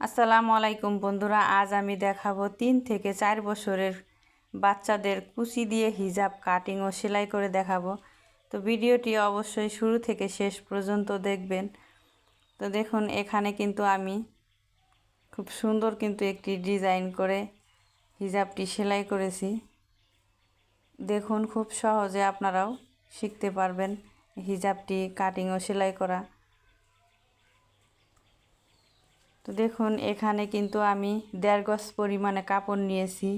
আসসালামু আলাইকুম বন্ধুরা, আজ আমি দেখাবো তিন থেকে চার বছরের বাচ্চাদের কুচি দিয়ে হিজাব কাটিং ও সেলাই করে দেখাবো। তো ভিডিওটি অবশ্যই শুরু থেকে শেষ পর্যন্ত দেখবেন। তো দেখুন, এখানে কিন্তু আমি খুব সুন্দর কিন্তু একটি ডিজাইন করে হিজাবটি সেলাই করেছি। দেখুন, খুব সহজে আপনারাও শিখতে পারবেন হিজাবটি কাটিং ও সেলাই করা। তো দেখুন, এখানে কিন্তু আমি দেড় গজ পরিমাণে কাপড় নিয়েছি।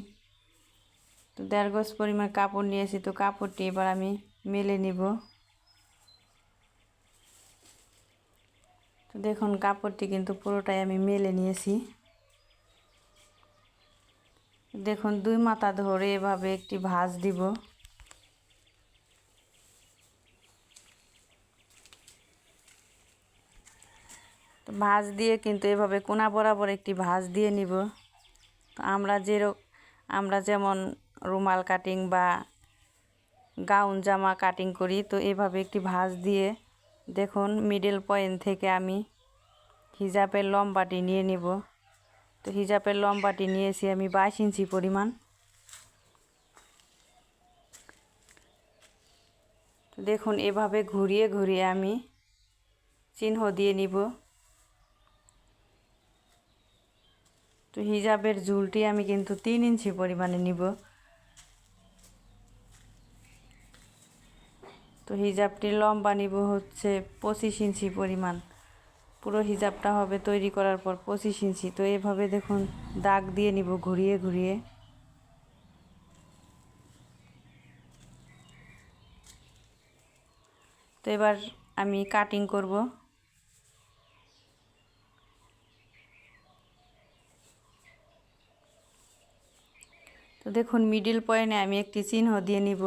তো দেড় গজ পরিমাণ কাপড় নিয়েছি, তো কাপড়টি এবার আমি মেলে নিব। তো দেখুন, কাপড়টি কিন্তু পুরোটাই আমি মেলে নিয়েছি। দেখুন, দুই মাথা ধরে এভাবে একটি ভাঁজ দিব। ভাঁজ দিয়ে কিন্তু এভাবে কোনা বরাবর একটি ভাঁজ দিয়ে নিব। তো আমরা যেরকম আমরা যেমন রুমাল কাটিং বা গাউন, জামা কাটিং করি, তো এভাবে একটি ভাঁজ দিয়ে দেখুন মিডল পয়েন্ট থেকে আমি হিজাবের লম্বাটি নিয়ে নিব। তো হিজাবের লম্বাটি নিয়েছি আমি বাইশ ইঞ্চি পরিমাণ। দেখুন এভাবে ঘুরিয়ে ঘুরিয়ে আমি চিহ্ন দিয়ে নিব। হিজাবের ঝুলটি আমি কিন্তু তিন ইঞ্চি পরিমাণে নিব। তো হিজাবটির লম্বা নিব হচ্ছে পঁচিশ ইঞ্চি পরিমাণ। পুরো হিজাবটা হবে তৈরি করার পর পঁচিশ ইঞ্চি। তো এভাবে দেখুন দাগ দিয়ে নিব ঘুরিয়ে ঘুরিয়ে। তো এবার আমি কাটিং করব। তো দেখুন মিডিল পয়েন্টে আমি একটি চিহ্ন দিয়ে নিব।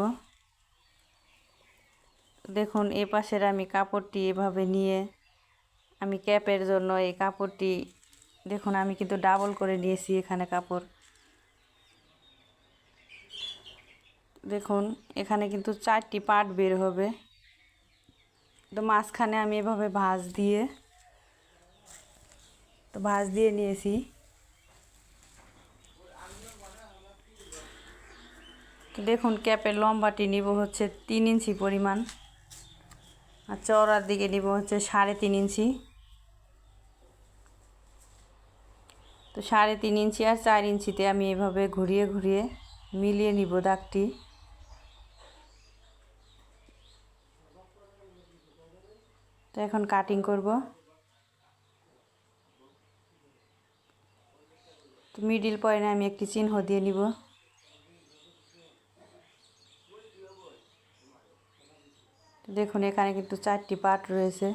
দেখুন, এ পাশের আমি কাপড়টি এভাবে নিয়ে আমি ক্যাপের জন্য এই কাপড়টি, দেখুন আমি কিন্তু ডাবল করে নিয়েছি এখানে কাপড়। দেখুন, এখানে কিন্তু চারটি পার্ট বের হবে। তো মাঝখানে আমি এভাবে ভাঁজ দিয়ে, তো ভাঁজ দিয়ে নিয়েছি। দেখুন ক্যাপের লম্বাটি নিব হচ্ছে তিন ইঞ্চি পরিমাণ আর চওড়ার দিকে নিব হচ্ছে সাড়ে তিন ইঞ্চি। তো সাড়ে তিন ইঞ্চি আর চার ইঞ্চিতে আমি এভাবে ঘুরিয়ে ঘুরিয়ে মিলিয়ে নিব দাগটি। তো এখন কাটিং করব। তো মিডিল পয়েন্টে আমি একটি চিহ্ন দিয়ে নিব। দেখুন, এখানে কিন্তু চারটি পার্ট রয়েছে।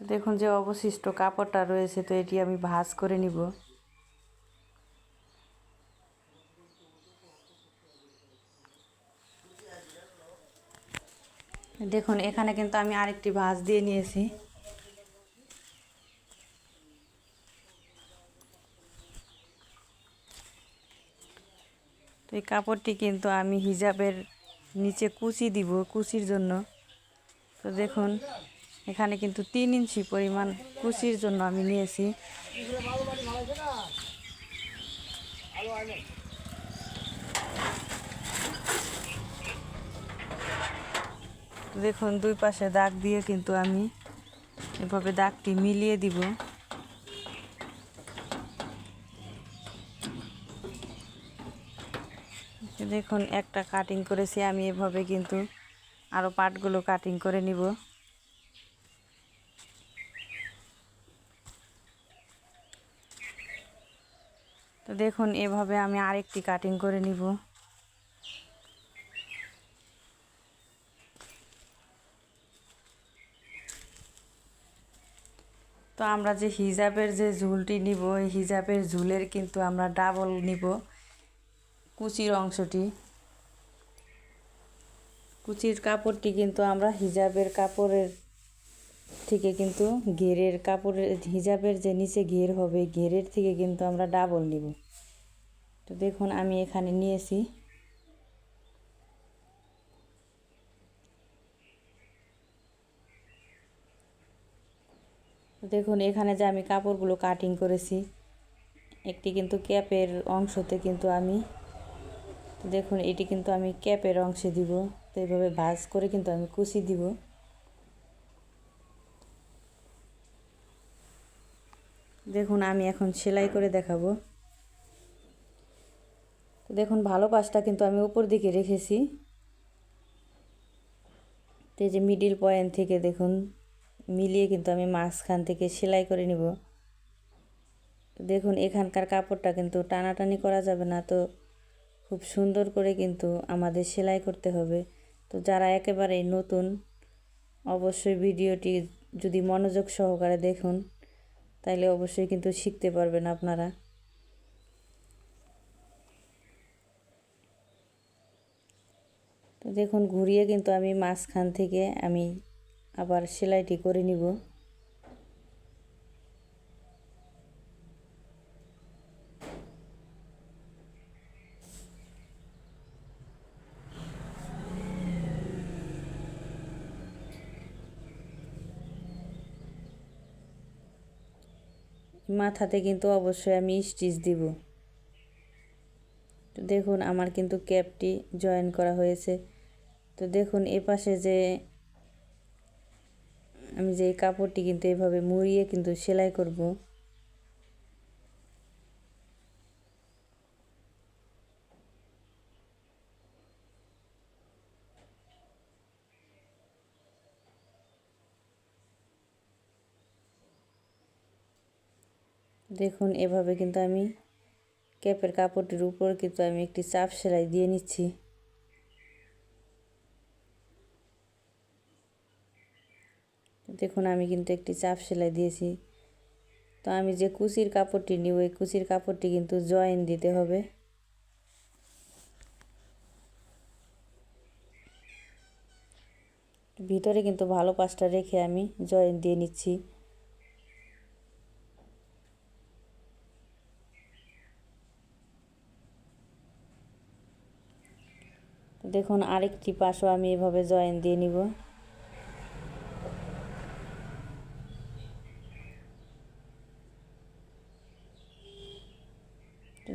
দেখুন যে অবশিষ্ট কাপড়টা রয়েছে, তো এটি আমি ভাজ করে নিব। দেখুন, এখানে কিন্তু আমি আরেকটি ভাঁজ দিয়ে নিয়েছি। এই কাপড়টি কিন্তু আমি হিজাবের নিচে কুচি দিব, কুচির জন্য। তো দেখুন, এখানে কিন্তু তিন ইঞ্চি পরিমাণ কুচির জন্য আমি নিয়েছি। দেখুন, দুই পাশে দাগ দিয়ে কিন্তু আমি এভাবে দাগটি মিলিয়ে দিব। দেখুন, একটা কাটিং করেছি, আমি এভাবে কিন্তু আরও পাটগুলো কাটিং করে নিব। তো দেখুন, এভাবে আমি আরেকটি কাটিং করে নিব। তো আমরা যে হিজাবের যে ঝুলটি নিব, এই হিজাবের ঝুলের কিন্তু আমরা ডাবল নিব। কুচির অংশটি। কুচির কাপড়টি কিন্তু আমরা হিজাবের কাপড়ের থেকে কিন্তু ঘেরের কাপড়ের, হিজাবের যে নিচে ঘের হবে, ঘেরের থেকে কিন্তু আমরা ডাবল নিব। তো দেখুন, আমি এখানে নিয়েছি। দেখুন, এখানে যে আমি কাপড়গুলো কাটিং করেছি, একটি কিন্তু ক্যাপের অংশতে কিন্তু আমি দেখুন, এটি কিন্তু আমি ক্যাপের অংশে দিব। তো এইভাবে ভাজ করে কিন্তু আমি কুচি দিব। দেখুন, আমি এখন সেলাই করে দেখাবো। তো দেখুন, ভালো পাশটা কিন্তু আমি উপর দিকে রেখেছি। তো এই যে মিডিল পয়েন্ট থেকে দেখুন, মিলিয়ে কিন্তু আমি মাঝখান থেকে সেলাই করে নিব। দেখুন, এখানকার কাপড়টা কিন্তু টানাটানি করা যাবে না। তো খুব সুন্দর করে কিন্তু আমাদের সেলাই করতে হবে। তো যারা একেবারে নতুন, অবশ্যই ভিডিওটি যদি মনোযোগ সহকারে দেখুন, তাইলে অবশ্যই কিন্তু শিখতে পারবেন আপনারা। তো দেখুন, ঘুরিয়ে কিন্তু আমি মাঝখান থেকে আমি আবার সেলাইটি করে নিব। মাথাতে কিন্তু অবশ্যই আমি স্টিচ দিব। তো দেখুন, আমার কিন্তু ক্যাপটি জয়েন করা হয়েছে। তো দেখুন, এ পাশে যে আমি যে কাপড়টি কিন্তু এভাবে মুড়িয়ে কিন্তু সেলাই করব। দেখুন, এভাবে কিন্তু আমি ক্যাপের কাপড়টির উপর কিন্তু আমি একটি চাপ সেলাই দিয়ে নিচ্ছি। দেখুন, আমি কিন্তু একটি চাপ সেলাই দিয়েছি। তো আমি যে কুচির কাপড়টি নিব ওই কুচির কাপড়টি কিন্তু জয়েন দিতে হবে। ভিতরে কিন্তু ভালো পাশটা রেখে আমি জয়েন দিয়ে নিচ্ছি। দেখুন, আরেকটি পাশও আমি এভাবে জয়েন দিয়ে নিব।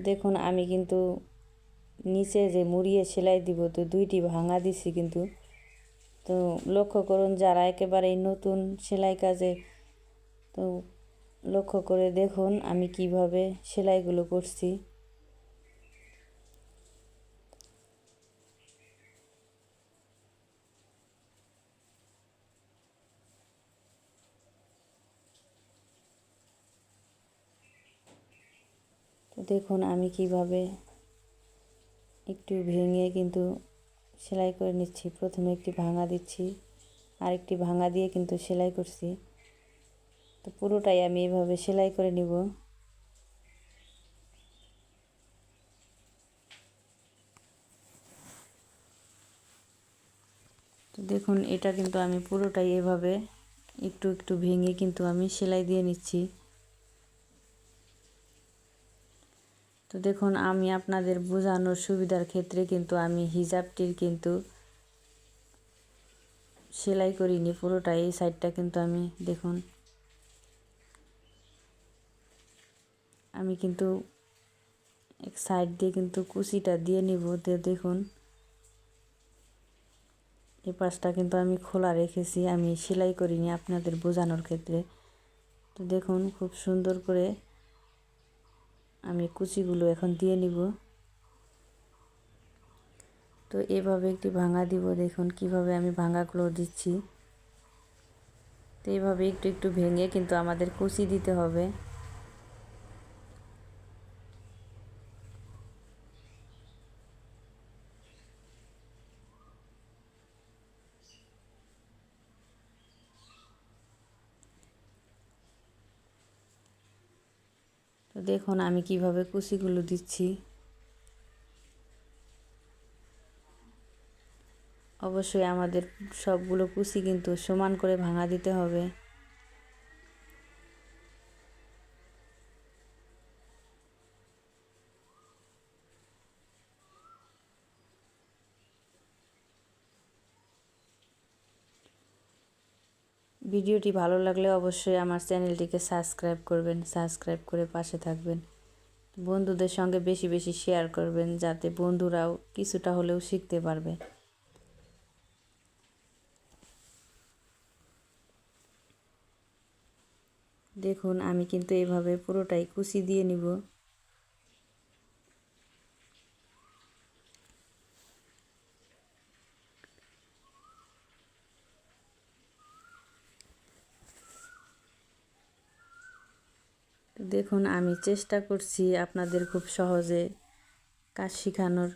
দেখুন, আমি কিন্তু নিচে যে মুড়িয়ে সেলাই দিব, তো দুইটি ভাঙা দিছি কিন্তু। তো লক্ষ্য করুন, যারা একেবারেই নতুন সেলাই কাজে, তো লক্ষ্য করে দেখুন আমি কীভাবে সেলাইগুলো করছি। দেখুন আমি কীভাবে একটু ভেঙে কিন্তু সেলাই করে নিচ্ছি। প্রথমে একটি ভাঙা দিচ্ছি, আরেকটি ভাঙা দিয়ে কিন্তু সেলাই করছি। তো পুরোটাই আমি এভাবে সেলাই করে নিব। তো দেখুন, এটা কিন্তু আমি পুরোটাই এভাবে একটু একটু ভেঙে কিন্তু আমি সেলাই দিয়ে নিচ্ছি। তো দেখুন, আমি আপনাদের বোঝানোর সুবিধার ক্ষেত্রে কিন্তু আমি হিজাবটির কিন্তু সেলাই করিনি, পুরোটা এই সাইডটা কিন্তু আমি দেখুন। আমি কিন্তু এক সাইড দিয়ে কিন্তু কুচিটা দিয়ে নিব দেখুন। এই পাশটা কিন্তু আমি খোলা রেখেছি, আমি সেলাই করিনি আপনাদের বোঝানোর ক্ষেত্রে। তো দেখুন, খুব সুন্দর করে আমি কুচিগুলো এখন দিয়ে নিব। তো এভাবে একটি ভাঙা দিব, দেখুন কীভাবে আমি ভাঙাগুলো দিচ্ছি। তো এইভাবে একটু একটু ভেঙে কিন্তু আমাদের কুচি দিতে হবে। তো দেখুন, আমি কীভাবে কুচিগুলো দিচ্ছি। অবশ্যই আমাদের সবগুলো কুচি কিন্তু সমান করে ভাঙা দিতে হবে। ভিডিওটি ভালো লাগলে অবশ্যই আমার চ্যানেলটিকে সাবস্ক্রাইব করবেন, সাবস্ক্রাইব করে পাশে থাকবেন। বন্ধুদের সঙ্গে বেশি বেশি শেয়ার করবেন যাতে বন্ধুরাও কিছুটা হলেও শিখতে পারবে। দেখুন, আমি কিন্তু এভাবে পুরোটাই কুচি দিয়ে নিব। দেখুন, আমি চেষ্টা করছি আপনাদের খুব সহজে কাজ শেখানোর।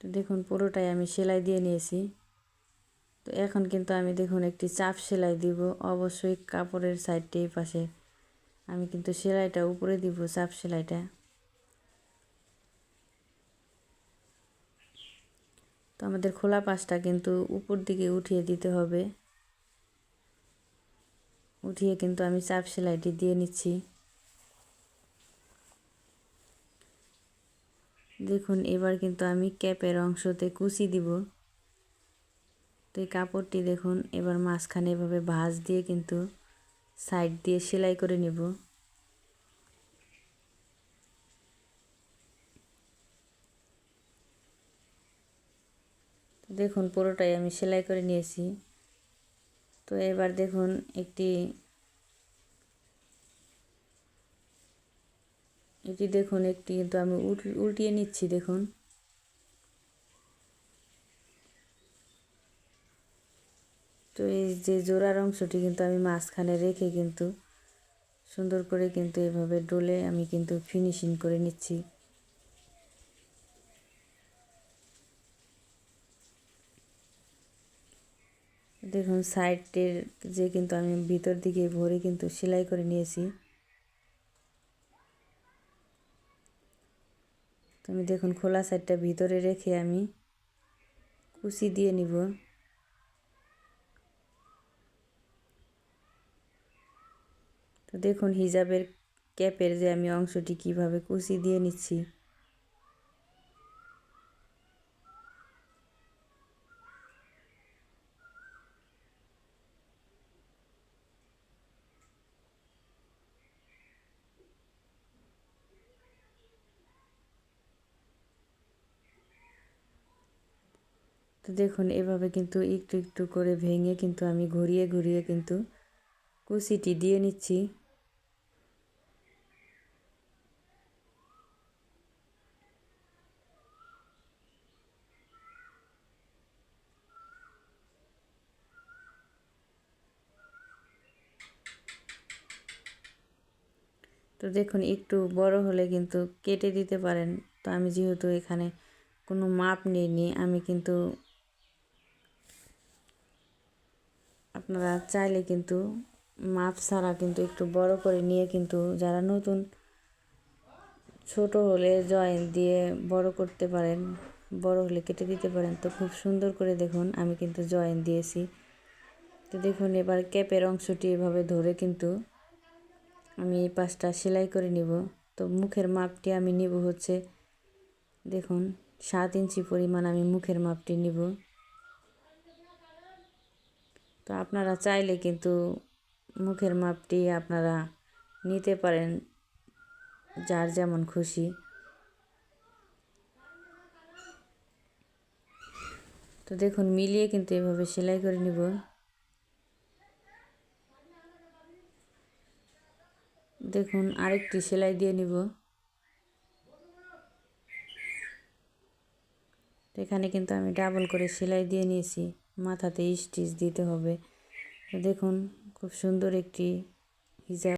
তো দেখুন, পুরোটাই আমি সেলাই দিয়ে নিয়েছি। তো এখন কিন্তু আমি দেখুন, একটি চাপ সেলাই দিব, অবশ্যই কাপড়ের সাইডটি পাশে। আমি কিন্তু সেলাইটা উপরে দিব, চাপ সেলাইটা। তো আমাদের খোলা পাশটা কিন্তু উপর দিকে উঠিয়ে দিতে হবে। উঠিয়ে কিন্তু আমি চাপ সেলাইটি দিয়ে নিচ্ছি। দেখুন, এবার কিন্তু আমি ক্যাপের অংশতে কুচি দিব। তো এই কাপড়টি দেখুন, এবার মাঝখানে এভাবে ভাঁজ দিয়ে কিন্তু সাইড দিয়ে সেলাই করে নেব। দেখুন, পুরোটাই আমি সেলাই করে নিয়েছি। তো এবার দেখুন, একটি, এটি দেখুন, একটি কিন্তু আমি উল্টিয়ে নিচ্ছি, দেখুন তো এই যে জোড়ার অংশটি কিন্তু আমি মাঝখানে রেখে কিন্তু সুন্দর করে কিন্তু এভাবে ডোলে আমি কিন্তু ফিনিশিং করে নিচ্ছি। দেখুন সাইডের যে কিন্তু আমি ভিতর দিকে ভরে কিন্তু সেলাই করে নিয়েছি। তো আমি দেখুন খোলা সাইডটা ভিতরে রেখে আমি কুচি দিয়ে নিব। তো দেখুন হিজাবের ক্যাপের যে আমি অংশটি কীভাবে কুচি দিয়ে নিচ্ছি। তো দেখুন, এভাবে কিন্তু একটু একটু করে ভেঙে কিন্তু আমি ঘুরিয়ে ঘুরিয়ে কিন্তু কুচিটি দিয়ে নিচ্ছি। তো দেখুন, একটু বড় হলে কিন্তু কেটে দিতে পারেন। তো আমি যেহেতু এখানে কোনো মাপ নিইনি, আমি কিন্তু আপনারা চাইলে কিন্তু মাপ ছাড়া কিন্তু একটু বড় করে নিয়ে কিন্তু যারা নতুন, ছোট হলে জয়েন্ট দিয়ে বড় করতে পারেন, বড় হলে কেটে দিতে পারেন, তো খুব সুন্দর করে দেখুন আমি কিন্তু জয়েন্ট দিয়েছি। তো দেখুন, এবার ক্যাপের অংশটি এভাবে ধরে কিন্তু আমি এই পাশটা সেলাই করে নিব। তো মুখের মাপটি আমি নিব হচ্ছে, দেখুন, সাত ইঞ্চি পরিমাণ আমি মুখের মাপটি নিব। তো আপনারা চাইলে কিন্তু মুখের মাপটি আপনারা নিতে পারেন, যার যেমন খুশি। তো দেখুন, মিলিয়ে কিন্তু এভাবে সেলাই করে নিব। দেখুন, আরেকটি সেলাই দিয়ে নিব। এখানে কিন্তু আমি ডাবল করে সেলাই দিয়ে নিয়েছি। মাথাতে স্টিচ দিতে হবে। দেখুন, খুব সুন্দর একটি হিজাব।